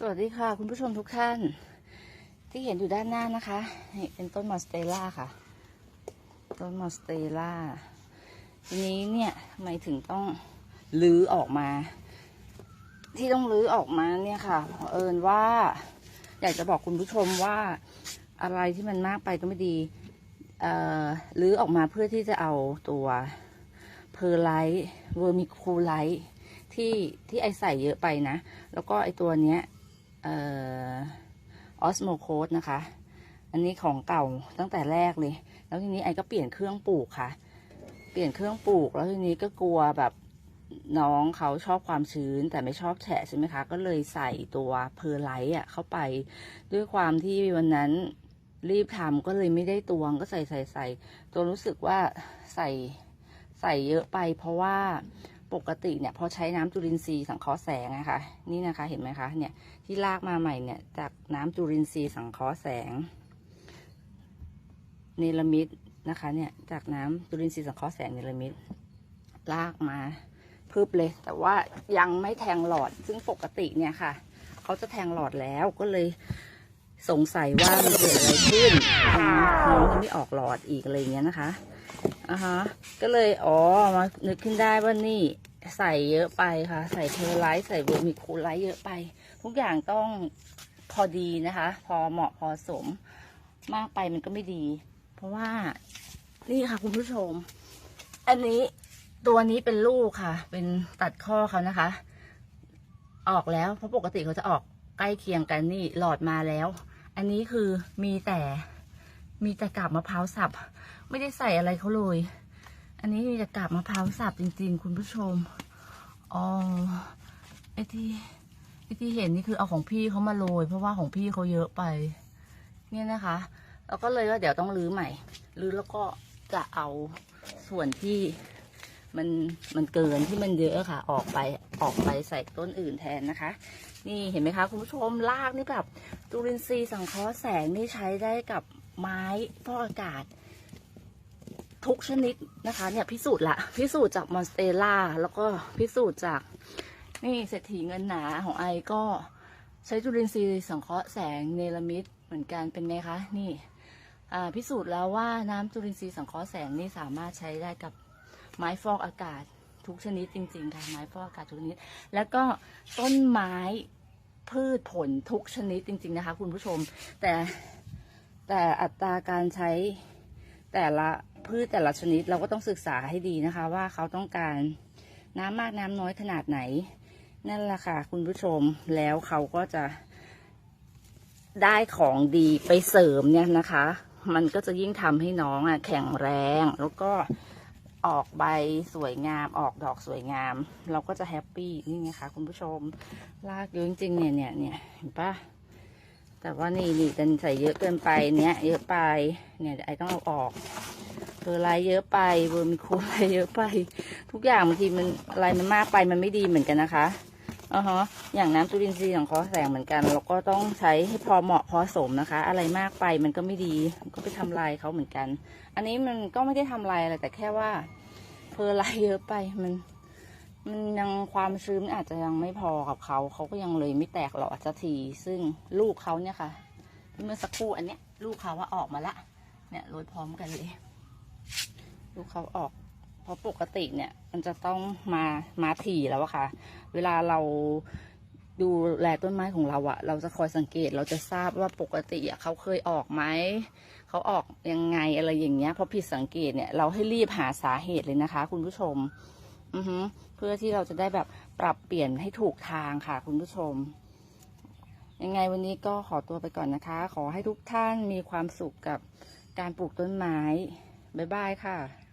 สวัสดีค่ะคุณผู้ชมทุกท่าน ที่เห็นอยู่ด้านหน้านะคะนี่เป็นต้นมอสเตล่าค่ะ ต้นมอสเตล่าทีนี้เนี่ยทำไมถึงต้องลื้อออกมา ที่ต้องลื้อออกมาเนี่ยค่ะเอิญว่า อยากจะบอกคุณผู้ชมว่าอะไรที่มันมากไปก็ไม่ดีเอ่อลื้อออกมาเพื่อที่จะเอาตัวเพอร์ไลท์เวอร์มิคูไลท์ที่ที่ไอใส่เยอะไปนะ แล้วก็ไอตัวเนี้ย เออสโมโคดนะคะ อันนี้ของเก่าตั้งแต่แรกเลย แล้วทีนี้ไอก็เปลี่ยนเครื่องปลูกค่ะ เปลี่ยนเครื่องปลูก แล้วทีนี้ก็กลัวแบบน้องเขาชอบความชื้นแต่ไม่ชอบแฉะใช่ไหมคะ ก็เลยใส่ตัวเพอร์ไลท์อะเข้าไป ด้วยความที่วันนั้นรีบทำก็เลยไม่ได้ตวงก็ใส่ใส่ใส่ตัวรู้สึกว่าใส่ใส่เยอะไป เพราะว่า ปกติเนี่ยพอใช้น้ำจุลินทรีย์สังเคราะห์แสงนะคะนี่นะคะเห็นไหมคะเนี่ยที่ลากมาใหม่เนี่ยจากน้ำจุลินทรีย์สังเคราะห์แสงเนลมิดนะคะเนี่ยจากน้ำจุลินทรีย์สังเคราะห์แสงเนลมิดลากมาพึบเลย แต่ว่ายังไม่แทงหลอดซึ่งปกติเนี่ยค่ะเขาจะแทงหลอดแล้วก็เลยสงสัยว่ามันเกิดอะไรขึ้นอ่าน้องยังไม่ออกหลอดอีกอะไรเงี้ยนะคะ อ่าฮะ ก็เลยอ๋อมานึกขึ้นได้ว่านี่ใส่เยอะไปค่ะ ใส่เทอร์ไลท์ใส่เวอร์มิคูลไลท์เยอะไป ทุกอย่างต้องพอดีนะคะ พอเหมาะพอสม มากไปมันก็ไม่ดี เพราะว่านี่ค่ะคุณผู้ชม อันนี้ตัวนี้เป็นลูกค่ะ เป็นตัดข้อเขานะคะ ออกแล้วเพราะปกติเขาจะออกใกล้เคียงกันนี่หลอดมาแล้ว อันนี้คือมีแต่ มีแต่กาบมะพร้าวสับ ไม่ได้ใส่อะไรเขาเลย อันนี้มีแต่กาบมะพร้าวสับจริง ๆ คุณผู้ชมอ๋อไอที่ไอที่เห็นนี่คือเอาของพี่เขามาโรย เพราะว่าของพี่เขาเยอะไป เนี่ยนะคะแล้วก็เลยว่าเดี๋ยวต้องรื้อใหม่รื้อแล้วก็จะเอาส่วนที่มันมันเกินที่มันเยอะค่ะ ออกไปออกไปใส่ต้นอื่นแทนนะคะ นี่เห็นไหมคะ คุณผู้ชมรากนี่แบบจุลินทรีย์สังเคราะห์แสงนี่ใช้ได้กับ ไม้ฟอกอากาศ ทุกชนิดนะคะ เนี่ยพิสูจน์ละพิสูจน์จากมอนสเตล่าแล้วก็พิสูจน์จากนี่เศรษฐีเงินหนาของไอก็ใช้จุลินทรีย์สังเคราะห์แสงเนลมิดเหมือนกันเป็นไงคะ นี่พิสูจน์แล้วว่าน้ำจุลินทรีย์สังเคราะห์แสงนี่สามารถใช้ได้กับไม้ฟอกอากาศทุกชนิดจริงๆค่ะไม้ฟอกอากาศทุกชนิด แล้วก็ต้นไม้พืชผลทุกชนิดจริง ๆ นะคะ คุณผู้ชมแต่ แต่อัตราการใช้แต่ละพืชแต่ละชนิดเราก็ต้องศึกษาให้ดีนะคะ ว่าเขาต้องการน้ำมากน้ำน้อยขนาดไหน นั่นแหละค่ะคุณผู้ชมแล้วเขาก็จะได้ของดีไปเสริมเนี่ยนะคะ มันก็จะยิ่งทำให้น้องอะแข็งแรงแล้วก็ออกใบสวยงามออกดอกสวยงาม เราก็จะแฮปปี้นี่ไงคะคุณผู้ชมลากเยอะจริงๆเนี่ยเนี่ยเนี่ยเห็นปะ แต่ว่านี่นี่ดันใส่เยอะเกินไปเนี้ยเยอะไป เนี่ยไอต้องเอาออกเบอร์ไรเยอะไปเบอร์มีคูอะไรเยอะไป ทุกอย่างบางทีมันอะไรมันมากไปมันไม่ดีเหมือนกันนะคะอ๋อฮะอย่างน้ำจุลินทรีย์ของคอแสงเหมือนกันเราก็ต้องใช้ให้พอเหมาะพอสมนะคะ อะไรมากไปมันก็ไม่ดีมันก็ไปทำลายเขาเหมือนกัน อันนี้มันก็ไม่ได้ทำลายอะไรแต่แค่ว่าเพอร์ไลเยอะไปมัน มันยังความชื้นอาจจะยังไม่พอกับเขา เขาก็ยังเลยไม่แตกหลอดสักที ซึ่งลูกเขาเนี่ยค่ะ เมื่อสักครู่อันเนี้ย ลูกเขาว่าออกมาละ เนี่ยโรยพร้อมกันเลย ลูกเขาออก เพราะปกติเนี่ย มันจะต้องมามาถี่แล้วอะค่ะ เวลาเราดูแลต้นไม้ของเราอะเราจะคอยสังเกตเราจะทราบว่าปกติอะเขาเคยออกไหมเขาออกยังไงอะไรอย่างเงี้ยพอผิดสังเกตเนี่ยเราให้รีบหาสาเหตุเลยนะคะ คุณผู้ชม อือฮึเพื่อที่เราจะได้แบบปรับเปลี่ยนให้ถูกทางค่ะ คุณผู้ชม ยังไงวันนี้ก็ขอตัวไปก่อนนะคะ ขอให้ทุกท่านมีความสุขกับการปลูกต้นไม้ บ๊ายบายค่ะ